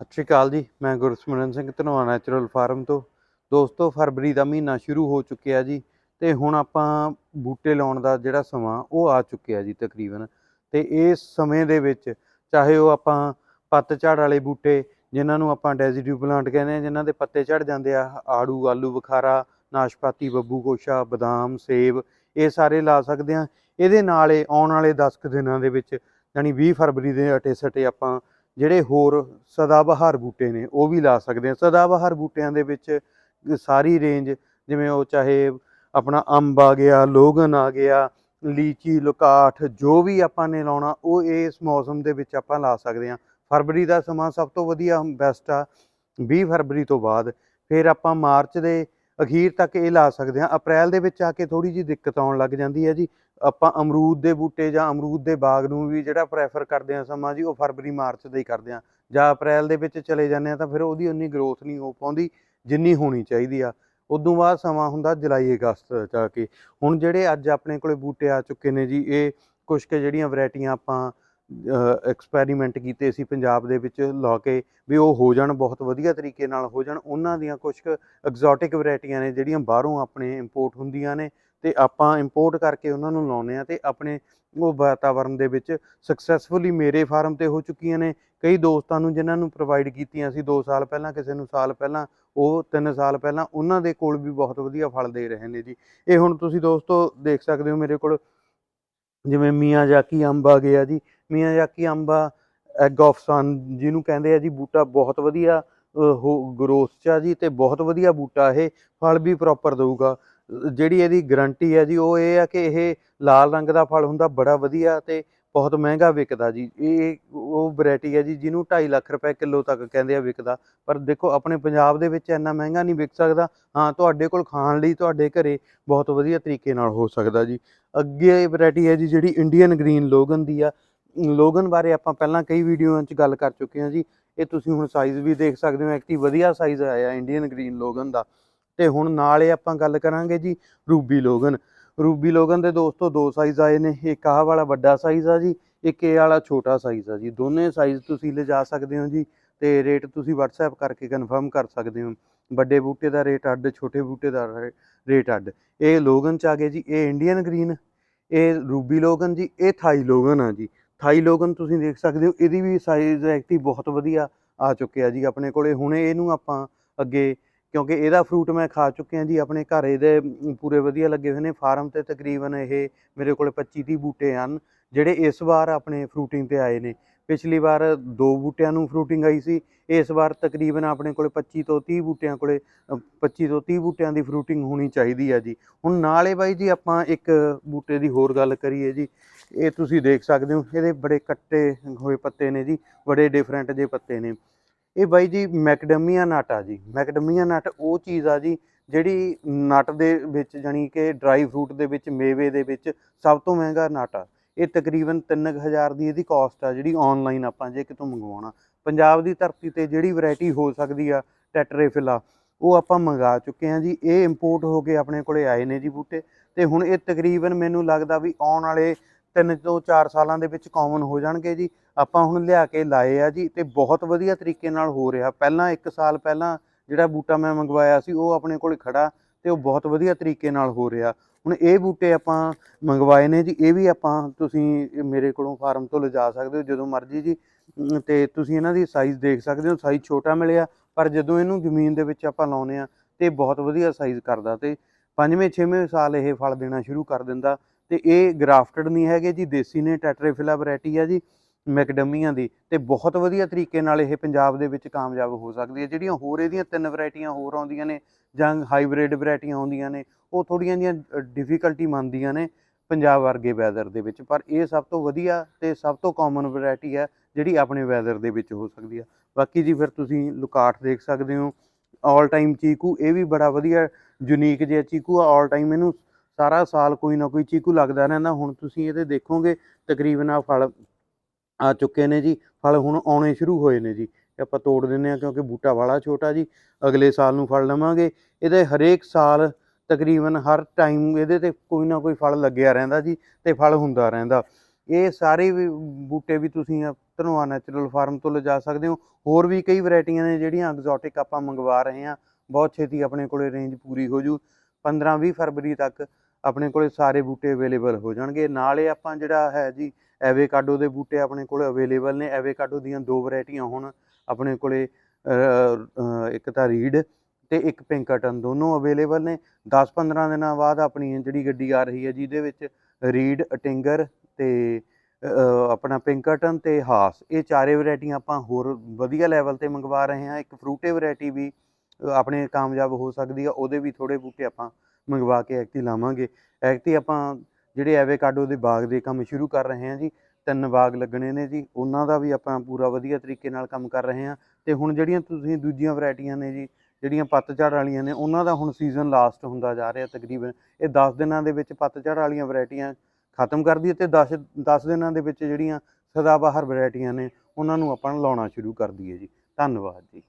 ਸਤਿ ਸ਼੍ਰੀ ਅਕਾਲ ਜੀ, ਮੈਂ ਗੁਰਸਿਮਰਨ ਸਿੰਘ ਧਨੋਆ ਨੈਚੁਰਲ ਫਾਰਮ ਤੋਂ। ਦੋਸਤੋ, ਫਰਵਰੀ ਦਾ ਮਹੀਨਾ ਸ਼ੁਰੂ ਹੋ ਚੁੱਕਿਆ ਜੀ ਤੇ ਹੁਣ ਆਪਾਂ ਬੂਟੇ ਲਾਉਣ ਦਾ ਜਿਹੜਾ ਸਮਾਂ, ਉਹ ਆ ਚੁੱਕਿਆ ਜੀ ਤਕਰੀਬਨ। ਤੇ ਇਸ ਸਮੇਂ ਦੇ ਵਿੱਚ ਚਾਹੇ ਉਹ ਆਪਾਂ ਪੱਤਝੜ ਵਾਲੇ ਬੂਟੇ, ਜਿਨ੍ਹਾਂ ਨੂੰ ਆਪਾਂ ਡੈਜ਼ੀਡਿਊ ਪਲਾਂਟ ਕਹਿੰਦੇ ਆ ਜਿਨ੍ਹਾਂ ਦੇ ਪੱਤੇ ਝੜ ਜਾਂਦੇ ਆ, ਆੜੂ, ਆਲੂ, ਬੁਖਾਰਾ, ਨਾਸ਼ਪਾਤੀ, ਬੱਬੂ ਕੋਸ਼ਾ, ਬਦਾਮ, ਸੇਬ, ਇਹ ਸਾਰੇ ਲਾ ਸਕਦੇ ਆ ਇਹਦੇ ਨਾਲ ਆਉਣ ਵਾਲੇ 10 ਕੁ ਦਿਨਾਂ ਦੇ ਵਿੱਚ ਯਾਨੀ 20 ਫਰਵਰੀ ਦੇ ਅਟੇ ਸਟੇ ਆਪਾਂ ਜਿਹੜੇ ਹੋਰ ਸਦਾਬਹਾਰ ਬੂਟੇ ਨੇ, ਉਹ ਵੀ ਲਾ ਸਕਦੇ ਆ। ਸਦਾਬਹਾਰ ਬੂਟਿਆਂ ਦੇ ਵਿੱਚ ਸਾਰੀ ਰੇਂਜ ਜਿਵੇਂ ਉਹ ਚਾਹੇ ਆਪਣਾ ਅੰਬ ਆ ਗਿਆ, ਲੋਗਨ ਆ ਗਿਆ, ਲੀਚੀ, ਲੁਕਾਠ, ਜੋ ਵੀ ਆਪਾਂ ਨੇ ਲਾਉਣਾ, ਉਹ ਇਸ ਮੌਸਮ ਦੇ ਵਿੱਚ ਆਪਾਂ ਲਾ ਸਕਦੇ ਆ। ਫਰਵਰੀ ਦਾ ਸਮਾਂ ਸਭ ਤੋਂ ਵਧੀਆ ਬੈਸਟ ਆ। 20 ਫਰਵਰੀ ਤੋਂ ਬਾਅਦ ਫਿਰ ਆਪਾਂ ਮਾਰਚ ਦੇ ਅਖੀਰ ਤੱਕ ਇਹ ਲਾ ਸਕਦੇ ਆ। ਅਪ੍ਰੈਲ ਦੇ ਵਿੱਚ ਆ ਕੇ ਥੋੜੀ ਜਿਹੀ ਦਿੱਕਤ ਆਉਣ ਲੱਗ ਜਾਂਦੀ ਹੈ ਜੀ। ਆਪਾਂ ਅਮਰੂਦ ਦੇ ਬੂਟੇ ਜਾਂ ਅਮਰੂਦ ਦੇ ਬਾਗ ਨੂੰ ਵੀ ਜਿਹੜਾ ਪ੍ਰੈਫਰ ਕਰਦੇ ਆ ਸਮਾਂ ਜੀ, ਉਹ ਫਰਵਰੀ, ਮਾਰਚ ਦਾ ਹੀ ਕਰਦੇ ਆ ਜਾਂ ਅਪ੍ਰੈਲ ਦੇ ਵਿੱਚ ਚਲੇ ਜਾਂਦੇ ਆ ਤਾਂ ਫਿਰ ਉਹਦੀ ਉਨੀ ਗਰੋਥ ਨਹੀਂ ਹੋ ਪਾਉਂਦੀ, ਜਿੰਨੀ ਹੋਣੀ ਚਾਹੀਦੀ ਆ। ਉਦੋਂ ਬਾਅਦ ਸਮਾਂ ਹੁੰਦਾ ਜੁਲਾਈ, ਅਗਸਤ ਜਾ ਕੇ। ਹੁਣ ਜਿਹੜੇ ਅੱਜ ਆਪਣੇ ਕੋਲੇ ਬੂਟੇ ਆ ਚੁੱਕੇ ਨੇ ਜੀ, ਇਹ ਕੁਝ ਕੁ ਜਿਹੜੀਆਂ ਵੈਰਾਈਟੀਆਂ ਆਪਾਂ ਐਕਸਪੈਰੀਮੈਂਟ ਕੀਤੇ ਸੀ ਪੰਜਾਬ ਦੇ ਵਿੱਚ ਲਾ ਕੇ ਵੀ ਉਹ ਹੋ ਜਾਣ, ਬਹੁਤ ਵਧੀਆ ਤਰੀਕੇ ਨਾਲ ਹੋ ਜਾਣ। ਉਹਨਾਂ ਦੀਆਂ ਕੁਝ ਕੁ ਐਗਜ਼ੋਟਿਕ ਵੈਰਾਈਟੀਆਂ ਨੇ ਜਿਹੜੀਆਂ ਬਾਹਰੋਂ ਆਪਣੇ ਇੰਪੋਰਟ ਹੁੰਦੀਆਂ ਨੇ। ਤੇ ਆਪਾਂ ਇੰਪੋਰਟ ਕਰਕੇ ਉਹਨਾਂ ਨੂੰ ਲਾਉਨੇ ਆ ਤੇ ਆਪਣੇ ਉਹ ਵਾਤਾਵਰਣ ਦੇ ਵਿੱਚ ਸਕਸੈਸਫੁਲੀ ਮੇਰੇ ਫਾਰਮ ਤੇ ਹੋ ਚੁੱਕੀਆਂ ਨੇ। ਕਈ ਦੋਸਤਾਂ ਨੂੰ ਜਿਨ੍ਹਾਂ ਨੂੰ ਪ੍ਰੋਵਾਈਡ ਕੀਤੀਆਂ ਸੀ 2 ਸਾਲ ਪਹਿਲਾਂ, ਕਿਸੇ ਨੂੰ ਸਾਲ ਪਹਿਲਾਂ, ਉਹ 3 ਸਾਲ ਪਹਿਲਾਂ, ਉਹਨਾਂ ਦੇ ਕੋਲ ਵੀ ਬਹੁਤ ਵਧੀਆ ਫਲ ਦੇ ਰਹੇ ਨੇ ਜੀ। ਇਹ ਹੁਣ ਤੁਸੀਂ ਦੋਸਤੋ ਦੇਖ ਸਕਦੇ ਹੋ ਮੇਰੇ ਕੋਲ, ਜਿਵੇਂ ਮੀਆਂ ਜਾਕੀ ਅੰਬ ਆ ਗਿਆ ਜੀ। ਮੀਆਂ ਜਾਕੀ ਅੰਬਾ ਐਗ ਆਫ ਸਨ ਜਿਹਨੂੰ ਕਹਿੰਦੇ ਆ ਜੀ, ਬੂਟਾ ਬਹੁਤ ਵਧੀਆ ਗਰੋਥ ਚ ਆ ਜੀ ਤੇ ਬਹੁਤ ਵਧੀਆ ਬੂਟਾ ਇਹ, ਫਲ ਵੀ ਪ੍ਰੋਪਰ ਦਊਗਾ। ਜਿਹੜੀ ਇਹਦੀ ਗਰੰਟੀ ਹੈ ਜੀ, ਉਹ ਇਹ ਆ ਕਿ ਇਹ ਲਾਲ ਰੰਗ ਦਾ ਫਲ ਹੁੰਦਾ, ਬੜਾ ਵਧੀਆ ਤੇ ਬਹੁਤ ਮਹਿੰਗਾ ਵਿਕਦਾ ਜੀ। ਇਹ ਉਹ ਵੈਰਾਈਟੀ ਹੈ ਜੀ, ਜਿਹਨੂੰ 2.5 ਲੱਖ ਰੁਪਏ ਕਿਲੋ ਤੱਕ ਕਹਿੰਦੇ ਆ ਵਿਕਦਾ। ਪਰ ਦੇਖੋ, ਆਪਣੇ ਪੰਜਾਬ ਦੇ ਵਿੱਚ ਇੰਨਾ ਮਹਿੰਗਾ ਨਹੀਂ ਵਿਕ ਸਕਦਾ। ਹਾਂ, ਤੁਹਾਡੇ ਕੋਲ ਖਾਣ ਲਈ ਤੁਹਾਡੇ ਘਰੇ ਬਹੁਤ ਵਧੀਆ ਤਰੀਕੇ ਨਾਲ ਹੋ ਸਕਦਾ ਜੀ। ਅੱਗੇ ਇਹ ਵੈਰਾਈਟੀ ਹੈ ਜੀ, ਜਿਹੜੀ ਇੰਡੀਅਨ ਗ੍ਰੀਨ ਲੋਗਨ ਦੀ ਆ। ਲੋਗਨ ਬਾਰੇ ਆਪਾਂ ਪਹਿਲਾਂ ਕਈ ਵੀਡੀਓਆਂ 'ਚ ਗੱਲ ਕਰ ਚੁੱਕੇ ਹਾਂ ਜੀ। ਇਹ ਤੁਸੀਂ ਹੁਣ ਸਾਈਜ਼ ਵੀ ਦੇਖ ਸਕਦੇ ਹੋ ਐਕਟੀ ਵਧੀਆ ਸਾਈਜ਼ ਆਇਆ ਇੰਡੀਅਨ ਗ੍ਰੀਨ ਲੋਗਨ ਦਾ। ਤੇ ਹੁਣ ਨਾਲ ਇਹ ਆਪਾਂ ਗੱਲ ਕਰਾਂਗੇ ਜੀ ਰੂਬੀ ਲੋਗਨ। ਰੂਬੀ ਲੋਗਨ ਦੇ ਦੋਸਤੋ ਦੋ ਸਾਈਜ਼ ਆਏ ਨੇ, ਇੱਕ ਆਹ ਵਾਲਾ ਵੱਡਾ ਸਾਈਜ਼ ਆ ਜੀ, ਇੱਕ ਇਹ ਵਾਲਾ ਛੋਟਾ ਸਾਈਜ਼ ਆ ਜੀ। ਦੋਨੇ ਸਾਈਜ਼ ਤੁਸੀਂ ਲਿਜਾ ਸਕਦੇ ਹੋ ਜੀ ਤੇ ਰੇਟ ਤੁਸੀਂ WhatsApp ਕਰਕੇ ਕਨਫਰਮ ਕਰ ਸਕਦੇ ਹੋ। ਵੱਡੇ ਬੂਟੇ ਦਾ ਰੇਟ ਅੱਡ, ਛੋਟੇ ਬੂਟੇ ਦਾ ਰੇਟ ਅੱਡ। ਇਹ ਲੋਗਨ ਚ ਆ ਗਏ ਜੀ, ਇਹ ਇੰਡੀਅਨ ਗ੍ਰੀਨ ਇਹ ਰੂਬੀ ਲੋਗਨ ਜੀ, ਇਹ ਥਾਈ ਲੋਗਨ ਆ ਜੀ। ਥਾਈ ਲੋਗਨ ਤੁਸੀਂ ਦੇਖ ਸਕਦੇ ਹੋ, ਇਹਦੀ ਵੀ ਸਾਈਜ਼ ਐਕਟੀ ਬਹੁਤ ਵਧੀਆ ਆ ਚੁੱਕਿਆ ਜੀ ਆਪਣੇ ਕੋਲੇ। ਹੁਣੇ ਇਹਨੂੰ ਆਪਾਂ ਅੱਗੇ ਕਿਉਂਕਿ ਇਹਦਾ ਫਰੂਟ ਮੈਂ ਖਾ ਚੁੱਕਿਆ ਜੀ, ਆਪਣੇ ਘਰ ਇਹਦੇ ਪੂਰੇ ਵਧੀਆ ਲੱਗੇ ਹੋਏ ਨੇ। ਫਾਰਮ ਤੇ ਤਕਰੀਬਨ ਇਹ ਮੇਰੇ ਕੋਲ 25 30 ਬੂਟੇ ਹਨ, ਜਿਹੜੇ ਇਸ ਵਾਰ ਆਪਣੇ ਫਰੂਟਿੰਗ ਤੇ ਆਏ ਨੇ। ਪਿਛਲੀ ਵਾਰ ਦੋ ਬੂਟਿਆਂ ਨੂੰ ਫਰੂਟਿੰਗ ਆਈ ਸੀ, ਇਸ ਵਾਰ ਤਕਰੀਬਨ ਆਪਣੇ ਕੋਲ 25 ਤੋਂ 30 ਬੂਟਿਆਂ ਕੋਲੇ 25 ਤੋਂ 30 ਬੂਟਿਆਂ ਦੀ ਫਰੂਟਿੰਗ ਹੋਣੀ ਚਾਹੀਦੀ ਆ ਜੀ। ਹੁਣ ਨਾਲੇ ਬਾਈ ਜੀ ਆਪਾਂ ਇੱਕ ਬੂਟੇ ਦੀ ਹੋਰ ਗੱਲ ਕਰੀਏ ਜੀ। ਇਹ ਤੁਸੀਂ ਦੇਖ ਸਕਦੇ ਹੋ, ਇਹਦੇ ਬੜੇ ਕੱਟੇ ਹੋਏ ਪੱਤੇ ਨੇ ਜੀ, ਬੜੇ ਡਿਫਰੈਂਟ ਜੇ ਪੱਤੇ ਨੇ। ਇਹ ਬਾਈ ਜੀ ਮੈਕਡਮੀਆ ਨਟ ਆ ਜੀ। ਮੈਕਡਮੀਆ ਨਟ ਉਹ ਚੀਜ਼ ਆ ਜੀ ਜਿਹੜੀ ਨਟ ਦੇ ਵਿੱਚ ਜਾਨੀ ਕਿ ਡਰਾਈ ਫਰੂਟ ਦੇ ਵਿੱਚ, ਮੇਵੇ ਦੇ ਵਿੱਚ ਸਭ ਤੋਂ ਮਹਿੰਗਾ ਨਟ ਆ। ਇਹ ਤਕਰੀਬਨ 3000 ਦੀ ਇਹਦੀ ਕਾਸਟ ਆ ਜਿਹੜੀ ਆਨਲਾਈਨ ਆਪਾਂ ਜੇ ਕਿਤੋਂ ਮੰਗਵਾਉਣਾ। ਪੰਜਾਬ ਦੀ ਧਰਤੀ ਤੇ ਜਿਹੜੀ ਵੈਰਾਈਟੀ ਹੋ ਸਕਦੀ ਆ ਟੈਟਰੇਫਿਲਾ, ਉਹ ਆਪਾਂ ਮੰਗਾ ਚੁੱਕੇ ਹਾਂ ਜੀ। ਇਹ ਇੰਪੋਰਟ ਹੋ ਕੇ ਆਪਣੇ ਕੋਲੇ ਆਏ ਨੇ ਜੀ ਬੂਟੇ। ਤੇ ਹੁਣ ਇਹ ਤਕਰੀਬਨ ਮੈਨੂੰ ਲੱਗਦਾ ਵੀ ਆਉਣ ਵਾਲੇ 3 ਤੋਂ 4 ਸਾਲਾਂ ਦੇ ਵਿੱਚ ਕਾਮਨ ਹੋ ਜਾਣਗੇ ਜੀ। ਆਪਾਂ ਹੁਣ ਲਿਆ ਕੇ ਲਾਏ ਆ ਜੀ ਤੇ ਬਹੁਤ ਵਧੀਆ ਤਰੀਕੇ ਨਾਲ ਹੋ ਰਿਹਾ। ਪਹਿਲਾਂ 1 ਸਾਲ ਪਹਿਲਾਂ ਜਿਹੜਾ ਬੂਟਾ ਮੈਂ ਮੰਗਵਾਇਆ ਸੀ, ਉਹ ਆਪਣੇ ਕੋਲ ਖੜਾ ਤੇ ਉਹ ਬਹੁਤ ਵਧੀਆ ਤਰੀਕੇ ਨਾਲ ਹੋ ਰਿਹਾ। ਹੁਣ ਇਹ ਬੂਟੇ ਆਪਾਂ ਮੰਗਵਾਏ ਨੇ ਜੀ, ਇਹ ਵੀ ਆਪਾਂ ਤੁਸੀਂ ਮੇਰੇ ਕੋਲੋਂ ਫਾਰਮ ਤੋਂ ਲਿਜਾ ਸਕਦੇ ਹੋ ਜਦੋਂ ਮਰਜ਼ੀ ਜੀ। ਤੇ ਤੁਸੀਂ ਇਹਨਾਂ ਦੀ ਸਾਈਜ਼ ਦੇਖ ਸਕਦੇ ਹੋ ਸਾਈਜ਼ ਛੋਟਾ ਮਿਲਿਆ, ਪਰ ਜਦੋਂ ਇਹਨੂੰ ਜ਼ਮੀਨ ਦੇ ਵਿੱਚ ਆਪਾਂ ਲਾਉਨੇ ਆ ਤੇ ਬਹੁਤ ਵਧੀਆ ਸਾਈਜ਼ ਕਰਦਾ ਤੇ ਪੰਜਵੇਂ, ਛੇਵੇਂ ਸਾਲ ਇਹ ਫਲ ਦੇਣਾ ਸ਼ੁਰੂ ਕਰ ਦਿੰਦਾ। ਤੇ ਇਹ ਗ੍ਰਾਫਟਡ ਨਹੀਂ ਹੈਗੇ ਜੀ, ਦੇਸੀ ਨੇ, ਟੈਟਰੇਫਿਲਾ ਵੈਰਾਈਟੀ ਆ ਜੀ, ਮੈਕਡਮੀਆਂ ਦੀ ਤੇ ਬਹੁਤ ਵਧੀਆ ਤਰੀਕੇ ਨਾਲ ਇਹ ਪੰਜਾਬ ਦੇ ਵਿੱਚ ਕਾਮਯਾਬ ਹੋ ਸਕਦੀ ਹੈ। ਜਿਹੜੀਆਂ ਹੋਰ ਇਹਦੀਆਂ ਤਿੰਨ ਵੈਰਾਈਟੀਆਂ ਹੋਰ ਆਉਂਦੀਆਂ ਨੇ, ਜਾਂ ਹਾਈਬ੍ਰਿਡ ਵੈਰਾਈਟੀਆਂ ਆਉਂਦੀਆਂ ਨੇ, ਉਹ ਥੋੜੀਆਂ ਜੀਆਂ ਡਿਫਿਕਲਟੀ ਮੰਨਦੀਆਂ ਨੇ ਪੰਜਾਬ ਵਰਗੇ ਵੈਦਰ ਦੇ ਵਿੱਚ। ਪਰ ਇਹ ਸਭ ਤੋਂ ਵਧੀਆ ਤੇ ਸਭ ਤੋਂ ਕਾਮਨ ਵੈਰਾਈਟੀ ਹੈ ਜਿਹੜੀ ਆਪਣੇ ਵੈਦਰ ਦੇ ਵਿੱਚ ਹੋ ਸਕਦੀ ਹੈ ਬਾਕੀ ਜੀ ਫਿਰ ਤੁਸੀਂ ਲੁਕਾਟ ਦੇਖ ਸਕਦੇ ਹੋ ਆਲ ਟਾਈਮ ਚੀਕੂ, ਇਹ ਵੀ ਬੜਾ ਵਧੀਆ ਯੂਨੀਕ ਜਿਹਾ ਚੀਕੂ ਆ। ਆਲ ਟਾਈਮ ਇਹਨੂੰ ਸਾਰਾ ਸਾਲ ਕੋਈ ਨਾ ਕੋਈ ਚੀਕੂ ਲੱਗਦਾ ਰਹਿੰਦਾ ਹੁਣ ਤੁਸੀਂ ਇਹਦੇ ਦੇਖੋਗੇ ਤਕਰੀਬਨ ਆ ਫਲ ਆ ਚੁੱਕੇ ਨੇ ਜੀ ਫਲ ਹੁਣ ਆਉਣੇ ਸ਼ੁਰੂ ਹੋਏ ਨੇ ਜੀ ਆਪਾਂ ਤੋੜ ਦਿੰਨੇ ਆ ਕਿਉਂਕਿ ਬੂਟਾ ਵਾਲਾ ਛੋਟਾ ਜੀ ਅਗਲੇ ਸਾਲ ਨੂੰ ਫਲ ਲਵਾਂਗੇ ਇਹਦੇ ਹਰੇਕ ਸਾਲ ਤਕਰੀਬਨ ਹਰ ਟਾਈਮ ਇਹਦੇ ਤੇ ਕੋਈ ਨਾ ਕੋਈ ਫਲ ਲੱਗਿਆ ਰਹਿੰਦਾ ਜੀ ਤੇ ਫਲ ਹੁੰਦਾ ਰਹਿੰਦਾ। ਇਹ ਸਾਰੇ ਵੀ ਬੂਟੇ ਵੀ ਤੁਸੀਂ ਅ, ਧਨੋਆ ਨੈਚੁਰਲ ਫਾਰਮ ਤੋਂ ਲਿਜਾ ਸਕਦੇ ਹੋ ਹੋਰ ਵੀ ਕਈ ਵੈਰਾਈਟੀਆਂ ਨੇ ਜਿਹੜੀਆਂ ਐਗਜ਼ੋਟਿਕ ਆਪਾਂ ਮੰਗਵਾ ਰਹੇ ਹਾਂ ਬਹੁਤ ਛੇਤੀ ਆਪਣੇ ਕੋਲੇ ਰੇਂਜ ਪੂਰੀ ਹੋ ਜੂ 15-20 ਫਰਵਰੀ ਤੱਕ ਆਪਣੇ ਕੋਲੇ ਸਾਰੇ ਬੂਟੇ ਅਵੇਲੇਬਲ ਹੋ ਜਾਣਗੇ। ਨਾਲੇ ਆਪਾਂ ਜਿਹੜਾ ਹੈ ਜੀ, ਐਵੇਕਾਡੋ ਦੇ ਬੂਟੇ ਆਪਣੇ ਕੋਲੇ ਅਵੇਲੇਬਲ ਨੇ। ਐਵੇਕਾਡੋ ਦੀਆਂ ਦੋ ਵੈਰਾਈਟੀਆਂ ਹੁਣ ਆਪਣੇ ਕੋਲੇ ਇੱਕ ਤਾਂ ਰੀਡ ਤੇ ਇੱਕ ਪਿੰਕਟਨ ਦੋਨੋਂ ਅਵੇਲੇਬਲ ਨੇ। 10-15 ਦਿਨਾਂ ਬਾਅਦ ਆਪਣੀ ਜਿਹੜੀ ਗੱਡੀ ਆ ਰਹੀ ਹੈ ਜਿਹਦੇ ਵਿੱਚ ਰੀਡ ਅਟਿੰਗਰ ਤੇ ਆਪਣਾ ਪਿੰਕਟਨ ਤੇ ਹਾਸ। ਇਹ ਚਾਰੇ ਵੈਰਾਈਟੀਆਂ ਆਪਾਂ ਹੋਰ ਵਧੀਆ ਲੈਵਲ ਤੇ ਮੰਗਵਾ ਰਹੇ ਹਾਂ। ਇੱਕ ਫਰੂਟੇ ਵੈਰਾਈਟੀ ਵੀ ਆਪਣੇ ਕਾਮਯਾਬ ਹੋ ਸਕਦੀ ਆ। ਉਹਦੇ ਵੀ ਥੋੜੇ ਬੂਟੇ ਆਪਾਂ ਮੰਗਵਾ ਕੇ ਐਕਤੀ ਲਾਵਾਂਗੇ। ਐਕਤੀ ਆਪਾਂ ਜਿਹੜੇ ਐਵੇਕਾਡੋ ਦੇ ਬਾਗ ਦੇ ਕੰਮ ਸ਼ੁਰੂ ਕਰ ਰਹੇ ਹਾਂ ਜੀ, ਤਿੰਨ ਬਾਗ ਲੱਗਣੇ ਨੇ ਜੀ, ਉਹਨਾਂ ਦਾ ਵੀ ਆਪਾਂ ਪੂਰਾ ਵਧੀਆ ਤਰੀਕੇ ਨਾਲ ਕੰਮ ਕਰ ਰਹੇ ਹਾਂ। ਤੇ ਹੁਣ ਜਿਹੜੀਆਂ ਤੁਸੀਂ ਦੂਜੀਆਂ ਵੈਰਾਈਟੀਆਂ ਨੇ ਜੀ, ਜਿਹੜੀਆਂ ਪੱਤਝੜ ਵਾਲੀਆਂ ਨੇ, ਉਹਨਾਂ ਦਾ ਹੁਣ ਸੀਜ਼ਨ ਲਾਸਟ ਹੁੰਦਾ ਜਾ ਰਿਹਾ ਤਕਰੀਬਨ। ਇਹ 10 ਦਿਨਾਂ ਦੇ ਵਿੱਚ ਪੱਤਝੜ ਵਾਲੀਆਂ ਵੈਰਾਈਟੀਆਂ ਖਤਮ ਕਰ ਦਈਏ ਤੇ 10 10 ਦਿਨਾਂ ਦੇ ਵਿੱਚ ਜਿਹੜੀਆਂ ਸਦਾਬਹਾਰ ਵੈਰਾਈਟੀਆਂ ਨੇ, ਉਹਨਾਂ ਨੂੰ ਆਪਾਂ ਲਾਉਣਾ ਸ਼ੁਰੂ ਕਰ ਦਈਏ ਜੀ। ਧੰਨਵਾਦ ਜੀ।